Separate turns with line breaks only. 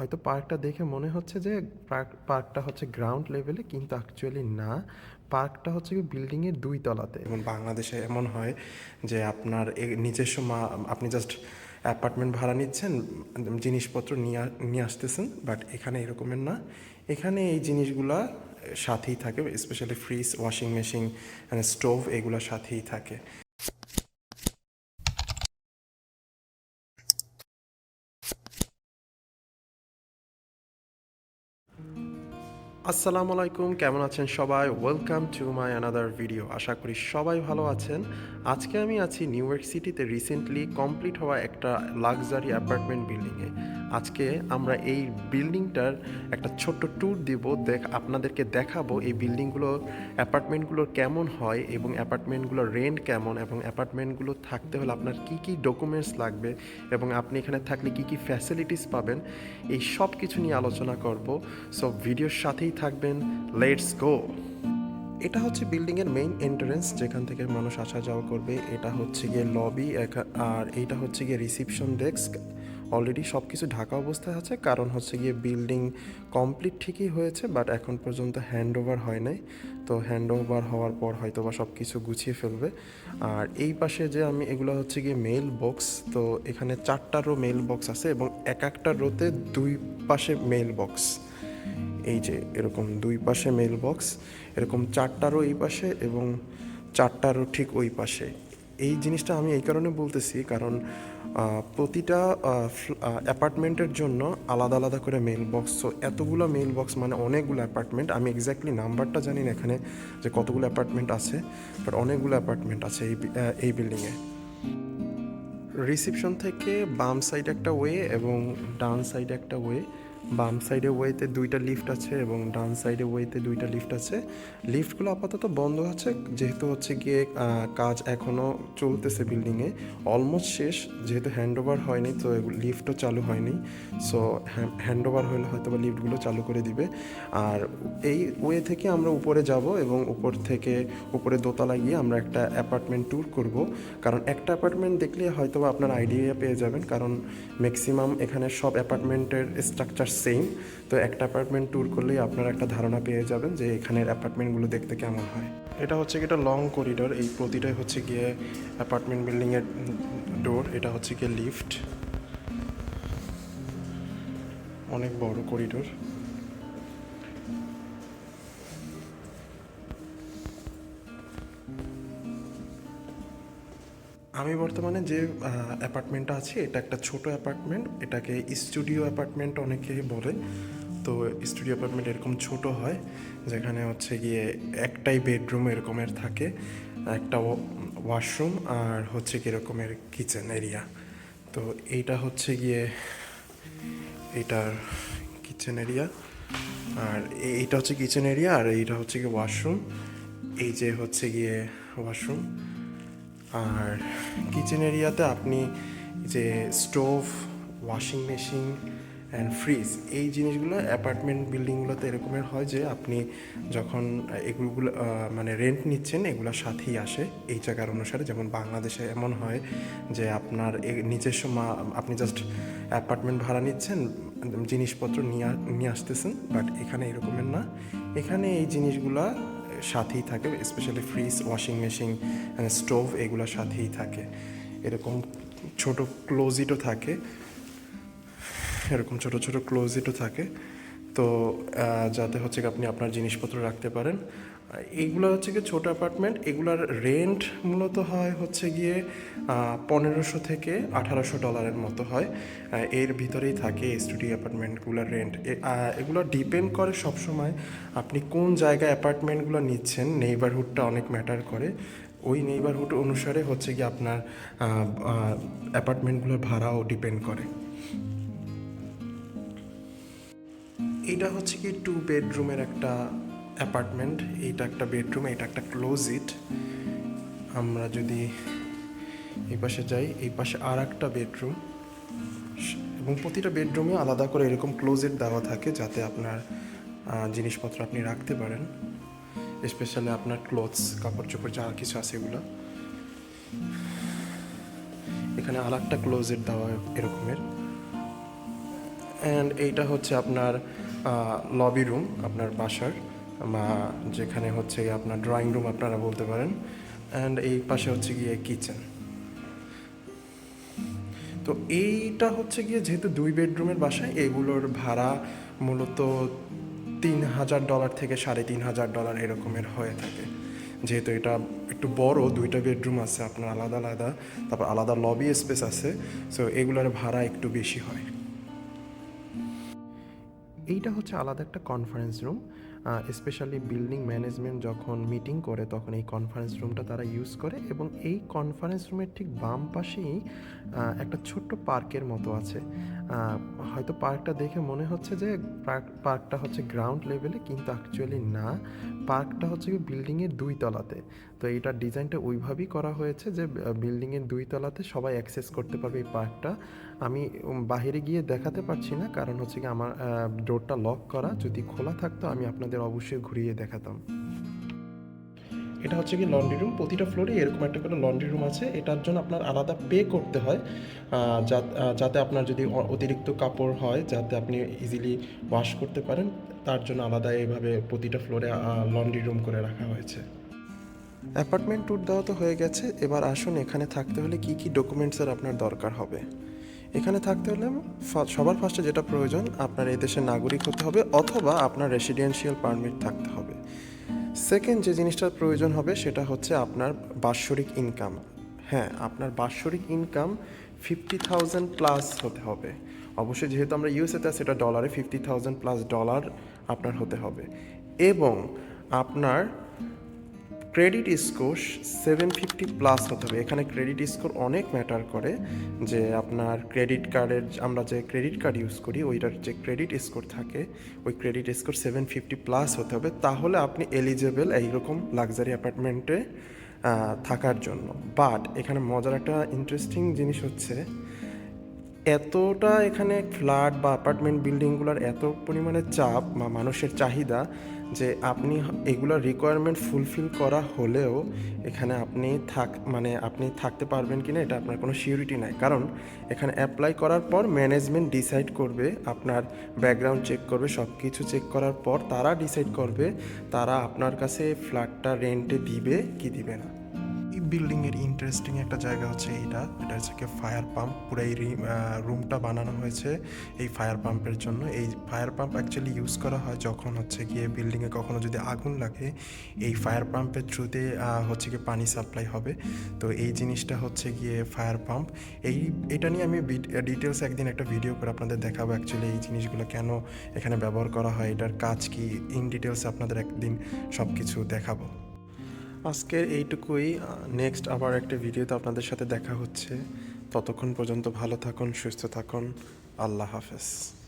হয়তো পার্কটা দেখে মনে হচ্ছে যে পার্ক পার্কটা হচ্ছে গ্রাউন্ড লেভেলে কিন্তু অ্যাকচুয়ালি না। পার্কটা হচ্ছে কি বিল্ডিংয়ের দুই তলাতে। এবং বাংলাদেশে এমন হয় যে আপনার নিজস্ব মা আপনি জাস্ট অ্যাপার্টমেন্ট ভাড়া নিচ্ছেন, জিনিসপত্র নিয়ে নিয়ে আসতেছেন বাট এখানে এরকমের না। এখানে এই জিনিসগুলা সাথেই থাকে specially fridge washing machine stove এগুলো সাথেই থাকে। আসসালামু আলাইকুম, কেমন আছেন সবাই? Welcome to my another video আশা করি সবাই ভালো আছেন। আজকে আমি আছি নিউ ইয়র্ক সিটিতে রিসেন্টলি কমপ্লিট হওয়া একটা লাক্সারি অ্যাপার্টমেন্ট বিল্ডিংয়ে আজকে আমরা এই বিল্ডিংটার একটা ছোট্ট ট্যুর দিব, দেখ আপনাদেরকে দেখাবো এই বিল্ডিংগুলো অ্যাপার্টমেন্টগুলোর কেমন হয় এবং অ্যাপার্টমেন্টগুলোর রেন্ট কেমন এবং অ্যাপার্টমেন্টগুলো থাকতে হলে আপনার কী কী ডকুমেন্টস লাগবে এবং আপনি এখানে থাকলে কী কী ফ্যাসিলিটিস পাবেন, এই সব কিছু নিয়ে আলোচনা করব। সো ভিডিওর সাথেই থাকবেন। লেটস গো এটা হচ্ছে বিল্ডিংয়ের মেইন এন্ট্রেন্স যেখান থেকে মানুষ আসা যাওয়া করবে। এটা হচ্ছে গিয়ে লবি আর এইটা হচ্ছে গিয়ে রিসিপশন ডেস্ক অলরেডি সব কিছু ঢাকা অবস্থায় আছে, কারণ হচ্ছে গিয়ে বিল্ডিং কমপ্লিট ঠিকই হয়েছে বাট এখন পর্যন্ত হ্যান্ড ওভার হয় নাই। তো হ্যান্ড ওভার হওয়ার পর হয়তো বা সব কিছু গুছিয়ে ফেলবে। আর এই পাশে যে আমি, এগুলো হচ্ছে গিয়ে মেল বক্স তো এখানে চারটা রো মেল বক্স আছে এবং এক একটা রোতে দুই পাশে মেল বক্স এই যে এরকম দুই পাশে মেল বক্স এরকম চারটারও এই পাশে এবং চারটারও ঠিক ওই পাশে। এই জিনিসটা আমি এই কারণে বলতেছি কারণ প্রতিটা অ্যাপার্টমেন্টের জন্য আলাদা আলাদা করে মেল বক্স তো এতগুলো মেল বক্স মানে অনেকগুলো অ্যাপার্টমেন্ট। আমি এক্স্যাক্টলি নাম্বারটা জানি না এখানে যে কতগুলো অ্যাপার্টমেন্ট আছে বাট অনেকগুলো অ্যাপার্টমেন্ট আছে এই এই বিল্ডিংয়ে রিসিপশন থেকে বাম সাইডে একটা ওয়ে এবং ডান সাইডে একটা ওয়ে বাম সাইডে ওয়েতে দুইটা লিফট আছে এবং ডান সাইডে ওয়েতে দুইটা লিফট আছে। লিফটগুলো আপাতত বন্ধ আছে, যেহেতু হচ্ছে গিয়ে কাজ এখনও চলতেছে বিল্ডিংয়ে অলমোস্ট শেষ, যেহেতু হ্যান্ড ওভার হয়নি, তো লিফটও চালু হয়নি। সো হ্যান্ড ওভার হলে হয়তো বা লিফটগুলো চালু করে দিবে। আর এই ওয়ে থেকে আমরা উপরে যাব এবং উপর থেকে, উপরে দোতলা গিয়ে আমরা একটা অ্যাপার্টমেন্ট ট্যুর করব। কারণ একটা অ্যাপার্টমেন্ট দেখলে হয়তো আপনার আইডিয়া পেয়ে যাবেন। কারণ ম্যাক্সিমাম এখানে সব অ্যাপার্টমেন্টের স্ট্রাকচার সেম তো একটা অ্যাপার্টমেন্ট ট্যুর করলেই আপনারা একটা ধারণা পেয়ে যাবেন যে এখানের অ্যাপার্টমেন্টগুলো দেখতে কেমন হয়। এটা হচ্ছে একটা লং করিডোর এই প্রতিটাই হচ্ছে গিয়ে অ্যাপার্টমেন্ট বিল্ডিংয়ের ডোর এটা হচ্ছে গিয়ে লিফট অনেক বড় করিডোর আমি বর্তমানে যে অ্যাপার্টমেন্টটা আছে, এটা একটা ছোট অ্যাপার্টমেন্ট। এটাকে স্টুডিও অ্যাপার্টমেন্ট অনেকে বলে। তো স্টুডিও অ্যাপার্টমেন্ট এরকম ছোট হয়, যেখানে হচ্ছে গিয়ে একটাই বেডরুম এরকমের থাকে, একটা ওয়াশরুম আর হচ্ছে কি এরকমের কিচেন এরিয়া। তো এইটা হচ্ছে গিয়ে এটার কিচেন এরিয়া। আর এইটা হচ্ছে কিচেন এরিয়া আর এইটা হচ্ছে গিয়ে ওয়াশরুম। এই যে হচ্ছে গিয়ে ওয়াশরুম। আর কিচেন এরিয়াতে আপনি যে stove washing machine and fridge এই জিনিসগুলো অ্যাপার্টমেন্ট বিল্ডিংগুলোতে এরকমের হয় যে আপনি যখন এগুলো আহ, মানে রেন্ট নিচ্ছেন এগুলোর সাথেই আসে। এই জায়গার অনুসারে যেমন বাংলাদেশে এমন হয় যে আপনার নিজস্ব মা আপনি জাস্ট অ্যাপার্টমেন্ট ভাড়া নিচ্ছেন জিনিসপত্র নিয়ে নিয়ে আসতেছেন বাট এখানে এরকমের না। এখানে এই জিনিসগুলা সাথেই থাকে specially fridge washing machine stove এগুলো সাথেই থাকে। এরকম ছোট ক্লোজিটও থাকে। এরকম ছোট ছোট ক্লোজিটও থাকে। তো যাতে হচ্ছে আপনি আপনার জিনিসপত্র রাখতে পারেন। এইগুলো হচ্ছে গিয়ে ছোটো অ্যাপার্টমেন্ট এগুলার রেন্ট মূলত হয় হচ্ছে গিয়ে পনেরোশো থেকে আঠারোশো ডলারের মতো হয়। এর ভিতরেই থাকে স্টুডিও অ্যাপার্টমেন্টগুলোর রেন্ট এগুলো ডিপেন্ড করে সবসময় আপনি কোন জায়গায় অ্যাপার্টমেন্টগুলো নিচ্ছেন নেইবারহুডটা অনেক ম্যাটার করে। ওই নেইবারহুড অনুসারে হচ্ছে গিয়ে আপনার অ্যাপার্টমেন্টগুলোর ভাড়াও ডিপেন্ড করে। এটা হচ্ছে কি টু বেডরুমের একটা অ্যাপার্টমেন্ট, এইটা একটা বেডরুম এটা একটা ক্লোজিট। আমরা যদি এই পাশে যাই, এই পাশে আর একটা বেডরুম। এবং প্রতিটা বেডরুমে আলাদা করে এরকম ক্লোজেট দেওয়া থাকে যাতে আপনার জিনিসপত্র আপনি রাখতে পারেন। স্পেশালি আপনার ক্লোথস কাপড় চোপড় যা কিছু আছে এগুলো। এখানে আর একটা ক্লোজেট দেওয়া এরকমের। অ্যান্ড এইটা হচ্ছে আপনার লবি রুম আপনার বাসার। বা যেখানে হচ্ছে গিয়ে আপনার ড্রয়িং রুম আপনারা বলতে পারেন অ্যান্ড এই পাশে হচ্ছে গিয়ে কিচেন তো এইটা হচ্ছে গিয়ে যেহেতু দুই বেডরুমের বাসায়, এগুলোর ভাড়া মূলত তিন হাজার ডলার থেকে সাড়ে তিন হাজার ডলার এরকমের হয়ে থাকে। যেহেতু এটা একটু বড়, দুইটা বেডরুম আছে, আপনার আলাদা আলাদা, তারপর আলাদা লবি স্পেস আছে সো এগুলোর ভাড়া একটু বেশি হয়। এইটা হচ্ছে আলাদা একটা conference room specially building management যখন মিটিং করে, তখন এই কনফারেন্স রুমটা তারা ইউজ করে এবং এই কনফারেন্স রুমের ঠিক বাম পাশেই একটা ছোট্ট পার্কের মতো আছে। হয়তো পার্কটা দেখে মনে হচ্ছে যে পার্ক পার্কটা হচ্ছে গ্রাউন্ড লেভেলে কিন্তু অ্যাকচুয়ালি না। পার্কটা হচ্ছে বিল্ডিংয়ের দুই তলাতে। তো এইটার ডিজাইনটা ওইভাবেই করা হয়েছে যে বিল্ডিংয়ের দুই তলাতে সবাই অ্যাক্সেস করতে পারবে এই পার্কটা আমি বাহিরে গিয়ে দেখাতে পারছি না, কারণ হচ্ছে কি আমার ডোরটা লক করা। যদি খোলা থাকতো, আমি আপনাদের অবশ্যই ঘুরিয়ে দেখাতাম। এটা হচ্ছে কি লন্ড্রি রুম প্রতিটা ফ্লোরে এরকম একটা করে লন্ড্রি রুম আছে। এটার জন্য আপনার আলাদা পে করতে হয় যাতে আপনার যদি অতিরিক্ত কাপড় হয় যাতে আপনি ইজিলি ওয়াশ করতে পারেন। তার জন্য আলাদা এইভাবে প্রতিটা ফ্লোরে লন্ড্রি রুম করে রাখা হয়েছে। অ্যাপার্টমেন্ট ট্যুর দেওয়া তো হয়ে গেছে। এবার আসুন এখানে থাকতে হলে কি কি ডকুমেন্টসের আপনার দরকার হবে? এখানে থাকতে হলে সবার ফার্স্টে যেটা প্রয়োজন, আপনার এই দেশের নাগরিক হতে হবে অথবা আপনার রেসিডেন্সিয়াল পারমিট থাকতে হবে। সেকেন্ড যে জিনিসটার প্রয়োজন হবে, সেটা হচ্ছে আপনার বাৎসরিক ইনকাম হ্যাঁ আপনার বাৎসরিক ইনকাম ফিফটি থাউজেন্ড প্লাস হতে হবে। অবশ্যই যেহেতু আমরা ইউএসএতে আছি এটা ডলারে ফিফটি থাউজেন্ড প্লাস ডলার আপনার হতে হবে। এবং আপনার credit score seven fifty plus হতে হবে। এখানে ক্রেডিট স্কোর অনেক ম্যাটার করে যে আপনার ক্রেডিট কার্ডের আমরা যে ক্রেডিট কার্ড ইউজ করি, ওইটার যে ক্রেডিট স্কোর থাকে, ওই credit score seven fifty plus হতে হবে। তাহলে আপনি এলিজেবল এইরকম লাক্সারি অ্যাপার্টমেন্টে থাকার জন্য। বাট এখানে মজার একটা ইন্টারেস্টিং জিনিস হচ্ছে এতটা এখানে ফ্ল্যাট বা অ্যাপার্টমেন্ট বিল্ডিংগুলোর এত পরিমাণে চাপ বা মানুষের চাহিদা যে আপনি এগুলোর রিকোয়ারমেন্ট ফুলফিল করা হলেও এখানে আপনি থাক মানে আপনি থাকতে পারবেন কি না এটা আপনার কোনো সিউরিটি নাই। কারণ এখানে অ্যাপ্লাই করার পর ম্যানেজমেন্ট ডিসাইড করবে, আপনার ব্যাকগ্রাউন্ড চেক করবে সব কিছু চেক করার পর তারা ডিসাইড করবে, তারা আপনার কাছে ফ্ল্যাটটা রেন্টে দিবে, কি দিবে না। বিল্ডিংয়ের ইন্টারেস্টিং একটা জায়গা হচ্ছে এইটা। এটা হচ্ছে কি ফায়ার পাম্প পুরো এই রুমটা বানানো হয়েছে এই ফায়ার পাম্পের জন্য। এই ফায়ার পাম্প অ্যাকচুয়ালি ইউজ করা হয় যখন হচ্ছে গিয়ে বিল্ডিংয়ে কখনো যদি আগুন লাগে, এই ফায়ার পাম্পের থ্রুতে হচ্ছে গিয়ে পানি সাপ্লাই হবে। তো এই জিনিসটা হচ্ছে গিয়ে ফায়ার পাম্প এই, এটা নিয়ে আমি ডিটেলস একদিন একটা ভিডিও করে আপনাদের দেখাবো অ্যাকচুয়ালি এই জিনিসগুলো কেন এখানে ব্যবহার করা হয়, এটার কাজ কি ইন ডিটেলস আপনাদের একদিন সব কিছু দেখাবো। আজকের এইটুকুই। নেক্সট আবার একটা ভিডিওতে আপনাদের সাথে দেখা হচ্ছে। ততক্ষণ পর্যন্ত ভালো থাকুন, সুস্থ থাকুন। আল্লাহ হাফেজ।